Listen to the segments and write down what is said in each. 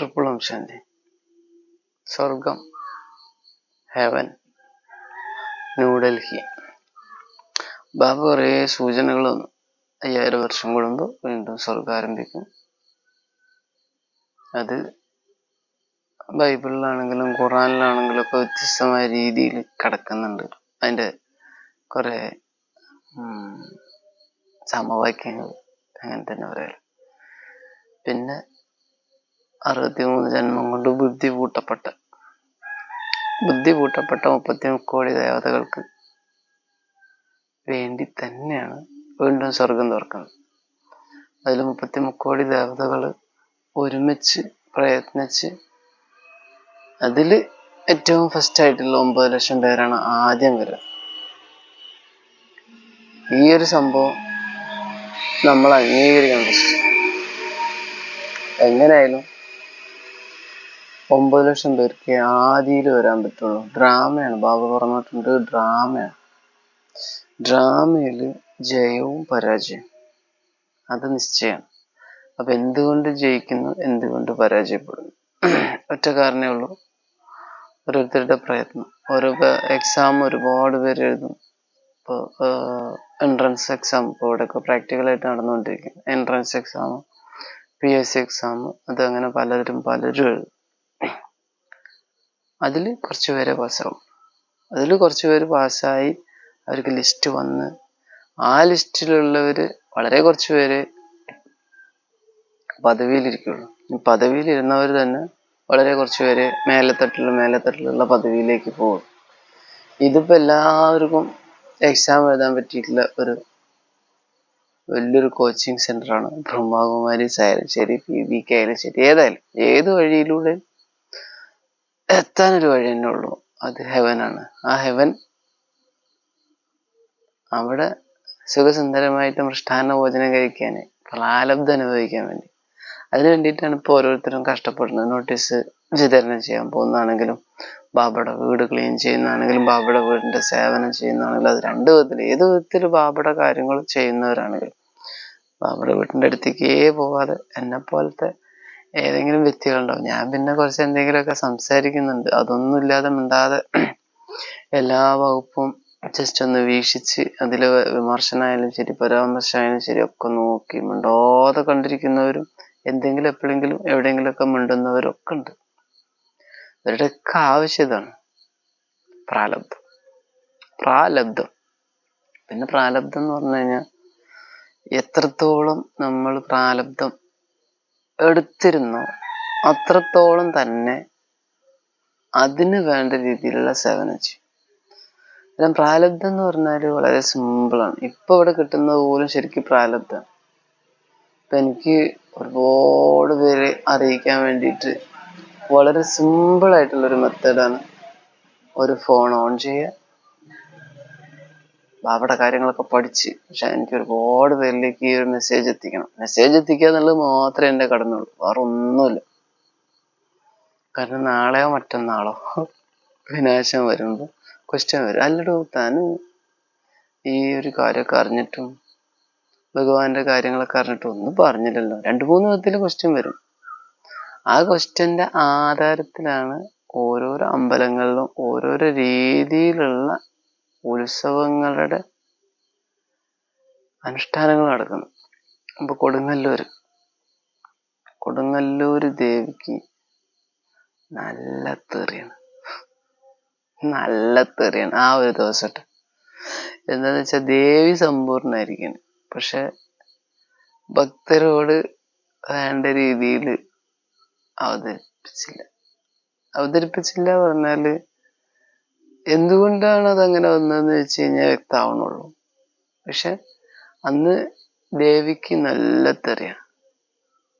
Triple Om ശാന്തി സ്വർഗം heaven New Delhi ബാബ കുറേ സൂചനകൾ അയ്യായിരം വർഷം കൂടുമ്പോൾ വീണ്ടും സ്വർഗം ആരംഭിക്കും. അത് ബൈബിളിലാണെങ്കിലും ഖുറാനിലാണെങ്കിലും ഒക്കെ വ്യത്യസ്തമായ രീതിയിൽ കിടക്കുന്നുണ്ട്. അതിന്റെ കുറേ സമവാക്യങ്ങൾ അങ്ങനെ തന്നെ പറയാം. പിന്നെ അറുപത്തിമൂന്ന് ജന്മം കൊണ്ട് ബുദ്ധി പൂട്ടപ്പെട്ട ബുദ്ധി പൂട്ടപ്പെട്ട മുപ്പത്തി കോടി ദേവതകൾക്ക് വേണ്ടി തന്നെയാണ് വീണ്ടും സ്വർഗം തുറക്കുന്നത്. അതിൽ മുപ്പത്തി മുക്കോടി ദേവതകൾ ഒരുമിച്ച് പ്രയത്നിച്ച് അതിൽ ഏറ്റവും ഫസ്റ്റ് ആയിട്ടുള്ള ഒമ്പത് ലക്ഷം പേരാണ് ആദ്യം വരുന്നത് ഈ ഒരു സംഭവം നമ്മൾ അംഗീകരിക്കണം എങ്ങനെയായാലും ഒമ്പത് ലക്ഷം പേർക്ക് ആദിയിൽ വരാൻ പറ്റുള്ളൂ. ഡ്രാമയാണ്. ബാബു പറഞ്ഞിട്ടുണ്ട് ഡ്രാമയാണ്. ഡ്രാമയിൽ ജയവും പരാജയവും. അത് നിശ്ചയമാണ്. അപ്പൊ എന്തുകൊണ്ട് ജയിക്കുന്നു എന്തുകൊണ്ട് പരാജയപ്പെടുന്നു? ഒറ്റ കാരണേ ഉള്ളൂ. ഓരോരുത്തരുടെ പ്രയത്നം. ഓരോ എക്സാം ഒരുപാട് പേര് എഴുതും. ഇപ്പോൾ എൻട്രൻസ് എക്സാം ഇപ്പോൾ ഇവിടെയൊക്കെ പ്രാക്ടിക്കലായിട്ട് നടന്നുകൊണ്ടിരിക്കും entrance exam P S C exam അതങ്ങനെ പലരും പലരും എഴുതും. അതിൽ കുറച്ച് പേരെ പാസ്സാവും അതിൽ കുറച്ച് പേര് പാസ്സായി അവർക്ക് ലിസ്റ്റ് വന്ന് ആ ലിസ്റ്റിലുള്ളവർ വളരെ കുറച്ച് പേര് പദവിയിലിരിക്കുള്ളൂ. പദവിയിലിരുന്നവർ തന്നെ വളരെ കുറച്ച് പേര് മേലത്തട്ടിലുള്ള മേലത്തട്ടിലുള്ള പദവിയിലേക്ക് പോകും. ഇതിപ്പോൾ എല്ലാവർക്കും എക്സാം എഴുതാൻ പറ്റിയിട്ടുള്ള ഒരു വലിയൊരു കോച്ചിങ് സെന്ററാണ് ബ്രഹ്മകുമാരി സായാലും ശരി പി ബി കെ ആയാലും ശരി ഏതായാലും ഏത് വഴിയിലൂടെ എത്താനൊരു വഴി തന്നെ ഉള്ളൂ. അത് ഹെവനാണ്. ആ ഹെവൻ അവിടെ സുഖസുന്ദരമായിട്ട് മൃഷ്ടാന്ന ഭോജനം കഴിക്കാൻ പ്രാലബ്ധം അനുഭവിക്കാൻ വേണ്ടി. അതിനു വേണ്ടിയിട്ടാണ് ഇപ്പോൾ ഓരോരുത്തരും കഷ്ടപ്പെടുന്നത്. നോട്ടീസ് വിതരണം ചെയ്യാൻ പോകുന്നതാണെങ്കിലും ബാബയുടെ വീട് ക്ലീൻ ചെയ്യുന്നതാണെങ്കിലും ബാബയുടെ വീടിന്റെ സേവനം ചെയ്യുന്നതാണെങ്കിലും അത് രണ്ട് വിധത്തിൽ ഏത് വിധത്തിൽ ബാബയുടെ കാര്യങ്ങൾ ചെയ്യുന്നവരാണെങ്കിലും ബാബയുടെ വീട്ടിന്റെ അടുത്തേക്കേ പോവാതെ എന്നെ പോലത്തെ ഏതെങ്കിലും വ്യക്തികളുണ്ടാവും ഞാൻ പിന്നെ കുറച്ച് എന്തെങ്കിലുമൊക്കെ സംസാരിക്കുന്നുണ്ട്. അതൊന്നും ഇല്ലാതെ മിണ്ടാതെ എല്ലാ വകുപ്പും ജസ്റ്റ് ഒന്ന് വീക്ഷിച്ച് അതിൽ വിമർശനമായാലും ശരി പരാമർശമായാലും ശരി ഒക്കെ നോക്കി മിണ്ടാതെ കണ്ടിരിക്കുന്നവരും എന്തെങ്കിലും എപ്പോഴെങ്കിലും എവിടെയെങ്കിലുമൊക്കെ മിണ്ടുന്നവരും ഒക്കെ ഉണ്ട്. ഇവരുടെയൊക്കെ ആവശ്യതാണ് പ്രാലബ്ധം. പ്രാലബ്ധം. പിന്നെ പ്രാലബ്ധം എന്ന് പറഞ്ഞു കഴിഞ്ഞാൽ എത്രത്തോളം നമ്മൾ പ്രാലബ്ധം എടുത്തിരുന്നോ. അത്രത്തോളം തന്നെ അതിന് വേണ്ട രീതിയിലുള്ള സേവനം ചെയ്യും കാരണം പ്രാലബ്ധം എന്ന് പറഞ്ഞാൽ വളരെ സിമ്പിളാണ് ഇപ്പൊ ഇവിടെ കിട്ടുന്നത് പോലും ശരിക്കും പ്രാലബ്ധമാണ് ഇപ്പൊ എനിക്ക് ഒരുപാട് പേരെ അറിയിക്കാൻ വേണ്ടിയിട്ട് വളരെ സിമ്പിൾ ആയിട്ടുള്ള ഒരു മെത്തേഡാണ് ഒരു ഫോൺ ഓൺ ചെയ്യുക. ബാബയുടെ കാര്യങ്ങളൊക്കെ പഠിച്ച്. പക്ഷെ എനിക്ക് ഒരുപാട് പേരിലേക്ക് ഈ ഒരു മെസ്സേജ് എത്തിക്കണം. മെസ്സേജ് എത്തിക്കുക എന്നുള്ളത് മാത്രമേ എന്റെ കടന്നുള്ളൂ വേറെ ഒന്നുമില്ല. കാരണം നാളെയോ മറ്റന്നാളോ വിനാശം വരുമ്പോൾ ക്വസ്റ്റ്യൻ വരും. അല്ലടോ താൻ ഈ ഒരു കാര്യമൊക്കെ അറിഞ്ഞിട്ടും ഭഗവാന്റെ കാര്യങ്ങളൊക്കെ അറിഞ്ഞിട്ടും ഒന്നും പറഞ്ഞില്ലല്ലോ. രണ്ട് മൂന്ന് വിധത്തിൽ ക്വസ്റ്റ്യൻ വരും. ആ ക്വസ്റ്റ്യന്റെ ആധാരത്തിലാണ് ഓരോരോ അമ്പലങ്ങളിലും ഓരോരോ രീതിയിലുള്ള ഉത്സവങ്ങളുടെ അനുഷ്ഠാനങ്ങൾ നടക്കുന്നു. അപ്പൊ കൊടുങ്ങല്ലൂർ കൊടുങ്ങല്ലൂർ ദേവിക്ക് നല്ല തെറിയാണ്. നല്ല തെറിയാണ്. ആ ഒരു ദിവസത്തെ. എന്താന്ന് വെച്ചാൽ ദേവി സമ്പൂർണായിരിക്കണം. പക്ഷെ ഭക്തരോട് വേണ്ട രീതിയിൽ അവതരിപ്പിച്ചില്ല. അവതരിപ്പിച്ചില്ല പറഞ്ഞാൽ എന്തുകൊണ്ടാണ് അതങ്ങനെ വന്നതെന്ന് വെച്ച് കഴിഞ്ഞാൽ വ്യക്തമാവണുള്ളൂ പക്ഷെ അന്ന് ദേവിക്ക് നല്ല തെറിയാണ്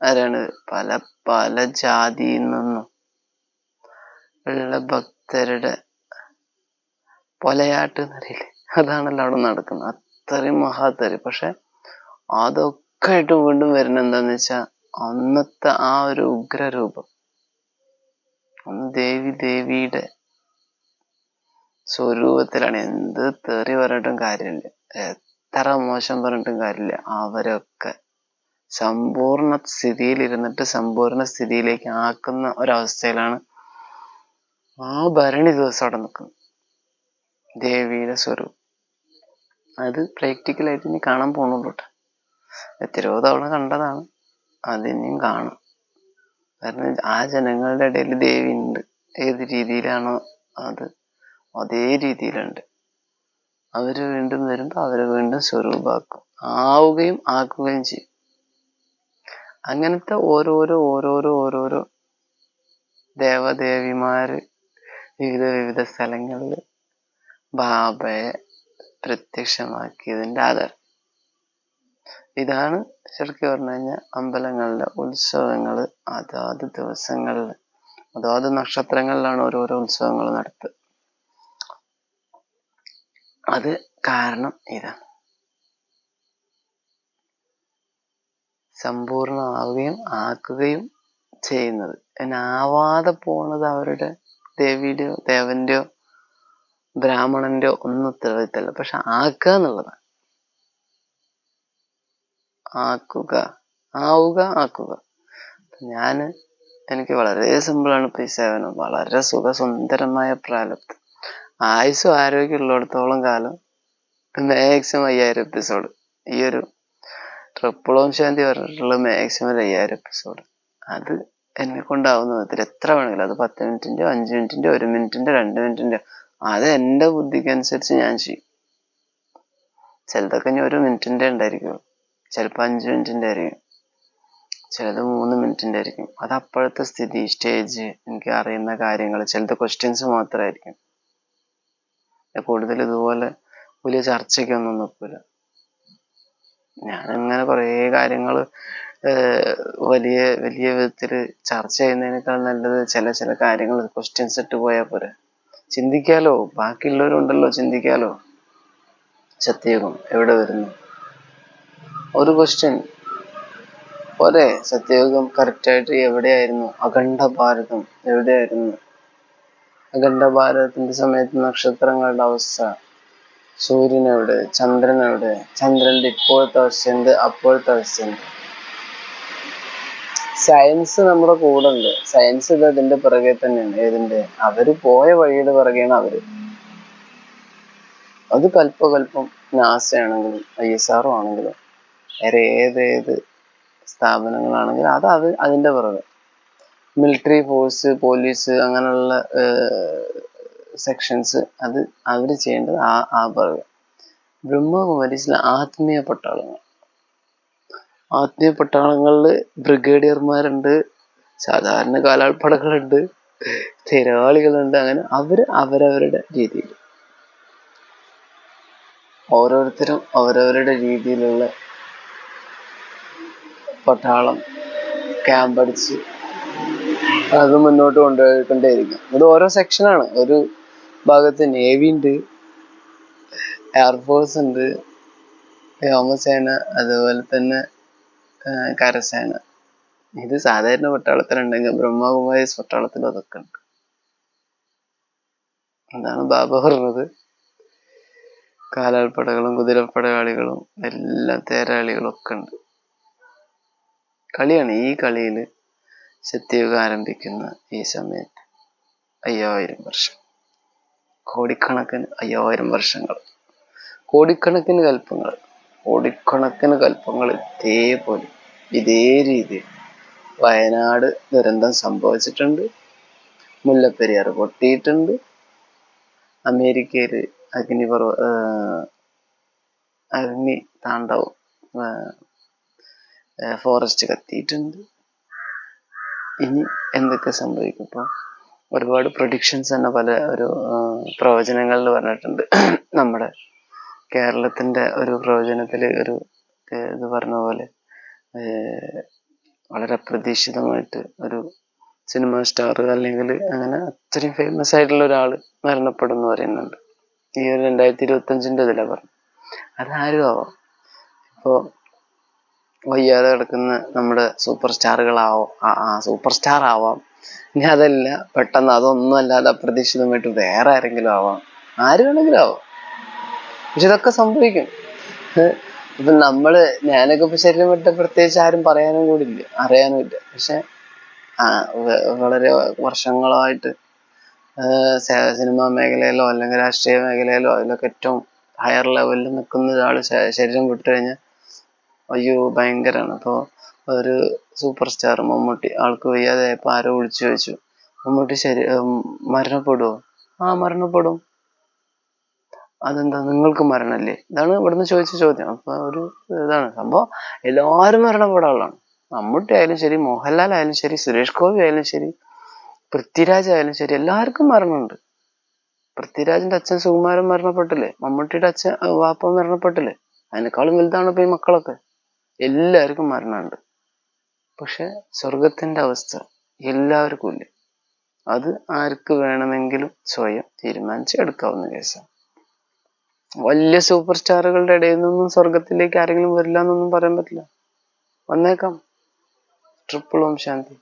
ആരാണ്? പല പല ജാതിയിൽ നിന്നും ഉള്ള ഭക്തരുടെ പൊലയാട്ട് എന്നറിയില്ലേ അതാണല്ലോ അവിടെ നടക്കുന്നത്. അത്രയും മഹാത്തരി പക്ഷെ അതൊക്കെ ആയിട്ട് വീണ്ടും വരുന്ന എന്താന്ന് വെച്ചാൽ അന്നത്തെ ആ ഒരു ഉഗ്രരൂപം. അന്ന് ദേവി ദേവിയുടെ സ്വരൂപത്തിലാണ്. എന്ത് തെറി പറഞ്ഞിട്ടും കാര്യമില്ല. എത്ര മോശം പറഞ്ഞിട്ടും കാര്യമില്ല. അവരൊക്കെ സമ്പൂർണ സ്ഥിതിയിൽ ഇരുന്നിട്ട് സമ്പൂർണ സ്ഥിതിയിലേക്ക് ആക്കുന്ന ഒരവസ്ഥയിലാണ് ആ ഭരണി ദിവസം അവിടെ നിൽക്കുന്നത്. ദേവിയുടെ സ്വരൂപം. അത് പ്രാക്ടിക്കലായിട്ട് ഇനി കാണാൻ പോകുന്നുള്ളൂ എത്രയോ തവണ കണ്ടതാണ്. അതിനെയും കാണും. കാരണം ആ ജനങ്ങളുടെ ഇടയിൽ ദേവി ഉണ്ട്. ഏത് രീതിയിലാണോ അത് അതേ രീതിയിലുണ്ട്. അവർ വീണ്ടും വരുമ്പോൾ അവരെ വീണ്ടും സ്വരൂപാക്കും ആവുകയും ആക്കുകയും ചെയ്യും. അങ്ങനത്തെ ഓരോരോ ഓരോരോ ഓരോരോ ദേവദേവിമാര് വിവിധ വിവിധ സ്ഥലങ്ങളിൽ ബാബയെ പ്രത്യക്ഷമാക്കിയതിന്റെ ആധാരം. ഇതാണ് ശരിക്കും പറഞ്ഞു കഴിഞ്ഞാൽ അമ്പലങ്ങളിലെ ഉത്സവങ്ങൾ അതാത് ദിവസങ്ങളിൽ അതാത് നക്ഷത്രങ്ങളിലാണ് ഓരോരോ ഉത്സവങ്ങൾ നടത്തുക അത് കാരണം ഇതാണ് സമ്പൂർണമാവുകയും ആക്കുകയും ചെയ്യുന്നത്. എന്നാവാതെ പോണത് അവരുടെ ദേവിയുടെയോ ദേവന്റെയോ ബ്രാഹ്മണന്റെയോ ഒന്നും ഉത്തരവാദിത്തമല്ല. പക്ഷെ ആക്കുക എന്നുള്ളതാണ്. ആക്കുക ആവുക ആക്കുക. ഞാൻ എനിക്ക് വളരെ സിമ്പിളാണ് സേവനം. വളരെ സുഖസുന്ദരമായ പ്രാലബ്ധം ആയുസ്സും ആരോഗ്യം ഉള്ളിടത്തോളം കാലം മാക്സിമം അയ്യായിരം എപ്പിസോഡ് ഈ ഒരു ട്രിപ്പിൾ ഓം ശാന്തി പറഞ്ഞിട്ടുള്ള മാക്സിമം അയ്യായിരം എപ്പിസോഡ് അത് എന്നെ കൊണ്ടാവുന്ന വിധത്തിൽ എത്ര വേണമെങ്കിലും. അത് പത്ത് മിനിറ്റിന്റെ അഞ്ച് മിനിറ്റിന്റെ ഒരു മിനിറ്റിന്റെ രണ്ട് മിനിറ്റിന്റെ അത് എന്റെ ബുദ്ധിക്ക് അനുസരിച്ച് ഞാൻ ചെയ്യും. ചിലതൊക്കെ ഇനി ഒരു മിനിറ്റിന്റെ ഉണ്ടായിരിക്കും. ചിലപ്പോൾ അഞ്ച് മിനിറ്റിന്റെ ആയിരിക്കും. ചിലത് മൂന്ന് മിനിറ്റിന്റെ ആയിരിക്കും. അത് അപ്പോഴത്തെ സ്ഥിതി സ്റ്റേജ് എനിക്ക് അറിയുന്ന കാര്യങ്ങൾ ചിലത് ക്വസ്റ്റ്യൻസ് മാത്രമായിരിക്കും കൂടുതൽ ഇതുപോലെ വലിയ ചർച്ചയ്ക്കൊന്നും നിൽക്കില്ല ഞാനിങ്ങനെ കുറേ കാര്യങ്ങൾ വലിയ വലിയ വിധത്തിൽ ചർച്ച ചെയ്യുന്നതിനേക്കാൾ നല്ലത് ചില ചില കാര്യങ്ങൾ ക്വസ്റ്റ്യൻസ് ഇട്ട് പോയാൽ പോരെ. ചിന്തിക്കാലോ? ബാക്കിയുള്ളവരുണ്ടല്ലോ ചിന്തിക്കാലോ? സത്യയുഗം എവിടെ വരുന്നു? ഒരു ക്വസ്റ്റ്യൻ പോരെ സത്യയുഗം കറക്റ്റായിട്ട് എവിടെയായിരുന്നു? അഖണ്ഡ ഭാരതം എവിടെയായിരുന്നു? അഖണ്ഡ ഭാരതത്തിന്റെ സമയത്ത് നക്ഷത്രങ്ങളുടെ അവസ്ഥ. സൂര്യൻ എവിടെ ചന്ദ്രൻ എവിടെ ചന്ദ്രന്റെ ഇപ്പോഴത്തെ അവസ്ഥ എന്ത് അപ്പോഴത്തെ അവസ്ഥ എന്ത്? സയൻസ് നമ്മുടെ കൂടെ ഉണ്ട്. സയൻസ് ഇത് അതിന്റെ പിറകെ തന്നെയാണ്. ഏതിന്റെ? അവർ പോയ വഴിയുടെ പിറകെയാണ് അവർ. അത് കൽപ്പകൽപ്പം നാസ ആണെങ്കിലും ഐ എസ് ആറും ആണെങ്കിലും വേറെ ഏത് ഏത് സ്ഥാപനങ്ങളാണെങ്കിലും അത് അത് അതിന്റെ പിറകെ. മിലിറ്ററി ഫോഴ്സ് പോലീസ് അങ്ങനെയുള്ള സെക്ഷൻസ് അത് അവർ ചെയ്യേണ്ടത് ആ ആ പിറകെ ബ്രഹ്മകുമാരീസിലെ ആത്മീയ പട്ടാളങ്ങൾ. ആത്മീയ പട്ടാളങ്ങളിൽ ബ്രിഗേഡിയർമാരുണ്ട് സാധാരണ കാലാൾപ്പടകളുണ്ട് തിരവാളികളുണ്ട് അങ്ങനെ അവർ അവരവരുടെ രീതിയിൽ. ഓരോരുത്തരും അവരവരുടെ രീതിയിലുള്ള പട്ടാളം ക്യാമ്പ് അടിച്ച് അത് മുന്നോട്ട് കൊണ്ടുപോയിക്കൊണ്ടേയിരിക്കും. ഇത് ഓരോ സെക്ഷനാണ് ഒരു ഭാഗത്ത് നേവി ഉണ്ട് എയർഫോഴ്സ് ഉണ്ട് വ്യോമസേന അതുപോലെ തന്നെ കരസേന. ഇത് സാധാരണ പട്ടാളത്തിലുണ്ടെങ്കിൽ ബ്രഹ്മകുമാരീസ് പട്ടാളത്തിൽ അതൊക്കെ ഉണ്ട്. അതാണ് ബാബ പറഞ്ഞത്. കാലാൾപ്പടകളും കുതിരപ്പടയാളികളും എല്ലാ തേരാളികളും ഒക്കെ ഉണ്ട്. കളിയാണ് ഈ കളിയിൽ സത്യയുഗം ആരംഭിക്കുന്ന ഈ സമയത്ത് അയ്യായിരം വർഷം. കോടിക്കണക്കിന് അയ്യായിരം വർഷങ്ങൾ. കോടിക്കണക്കിന് കൽപ്പങ്ങൾ. കോടിക്കണക്കിന് കൽപ്പങ്ങൾ ഇതേപോലെ ഇതേ രീതിയിൽ വയനാട് ദുരന്തം സംഭവിച്ചിട്ടുണ്ട്. മുല്ലപ്പെരിയാർ പൊട്ടിയിട്ടുണ്ട്. അമേരിക്കയിൽ അഗ്നിപർവ അഗ്നി താണ്ഡവം ഫോറസ്റ്റ് കത്തിയിട്ടുണ്ട്. ഇനി എന്തൊക്കെ സംഭവിക്കും? ഇപ്പോൾ ഒരുപാട് പ്രൊഡിക്ഷൻസ് തന്നെ പല ഒരു പ്രവചനങ്ങളിൽ പറഞ്ഞിട്ടുണ്ട് നമ്മുടെ കേരളത്തിന്റെ ഒരു പ്രവചനത്തിൽ ഒരു ഇത് പറഞ്ഞ പോലെ വളരെ അപ്രതീക്ഷിതമായിട്ട് ഒരു സിനിമ സ്റ്റാർ അല്ലെങ്കിൽ അങ്ങനെ അത്രയും ഫേമസ് ആയിട്ടുള്ള ഒരാൾ മരണപ്പെടും എന്ന് പറയുന്നുണ്ട്. ഈ ഒരു രണ്ടായിരത്തി ഇരുപത്തഞ്ചിന്റെ ഇതിലാണ് പറഞ്ഞു അതാരും ആവാം. ഇപ്പോൾ വയ്യാതെ കിടക്കുന്ന നമ്മുടെ സൂപ്പർ സ്റ്റാറുകളാവാം ആ സൂപ്പർ സ്റ്റാർ ആവാം ഇനി അതല്ല പെട്ടെന്ന് അതൊന്നും അല്ലാതെ അപ്രതീക്ഷിതമായിട്ട് വേറെ ആരെങ്കിലും ആവാം. ആര് വേണമെങ്കിലും ആവാം. പക്ഷെ ഇതൊക്കെ സംഭവിക്കും. ഇപ്പൊ നമ്മൾ ഞാനൊക്കെ ഇപ്പൊ ശരീരം വിട്ട പ്രത്യേകിച്ച് ആരും പറയാനും കൂടി ഇല്ല അറിയാനും ഇല്ല പക്ഷെ വളരെ വർഷങ്ങളായിട്ട് സിനിമാ മേഖലയിലോ അല്ലെങ്കിൽ രാഷ്ട്രീയ മേഖലയിലോ അതിലൊക്കെ ഏറ്റവും ഹയർ ലെവലിൽ നിൽക്കുന്ന ഒരാൾ ശരീരം വിട്ടു കഴിഞ്ഞാൽ അയ്യോ ഭയങ്കരാണ്. അപ്പോൾ ഒരു സൂപ്പർ സ്റ്റാർ മമ്മൂട്ടി ആൾക്ക് വയ്യാതായപ്പോൾ ആരോ വിളിച്ചു ചോദിച്ചു. മമ്മൂട്ടി ശരി മരണപ്പെടുമോ ആ മരണപ്പെടും. അതെന്താ നിങ്ങൾക്ക് മരണല്ലേ? ഇതാണ് ഇവിടുന്ന് ചോദിച്ച ചോദ്യം. അപ്പൊ ഒരു ഇതാണ് സംഭവം. എല്ലാവരും മരണപ്പെടാനുള്ളതാണ് മമ്മൂട്ടി ആയാലും ശരി മോഹൻലാൽ ആയാലും ശരി സുരേഷ് ഗോപി ആയാലും ശരി പൃഥ്വിരാജ് ആയാലും ശരി എല്ലാവർക്കും മരണമുണ്ട്. പൃഥ്വിരാജിന്റെ അച്ഛൻ സുകുമാരൻ മരണപ്പെട്ടില്ലേ? മമ്മൂട്ടിയുടെ അച്ഛൻ വാപ്പ മരണപ്പെട്ടില്ലേ? അതിനേക്കാളും വലുതാണ് ഇപ്പൊ ഈ മക്കളൊക്കെ. എല്ലാവർക്കും മരണമുണ്ട്. പക്ഷെ സ്വർഗത്തിന്റെ അവസ്ഥ എല്ലാവർക്കും ഇല്ല അത് ആർക്ക് വേണമെങ്കിലും സ്വയം തീരുമാനിച്ച് എടുക്കാവുന്ന കേസാണ്. വലിയ സൂപ്പർ സ്റ്റാറുകളുടെ ഇടയിൽ നിന്നും സ്വർഗത്തിലേക്ക് ആരെങ്കിലും വരില്ല എന്നൊന്നും പറയാൻ പറ്റില്ല. വന്നേക്കാം. ട്രിപ്പിൾ ഓം ശാന്തി.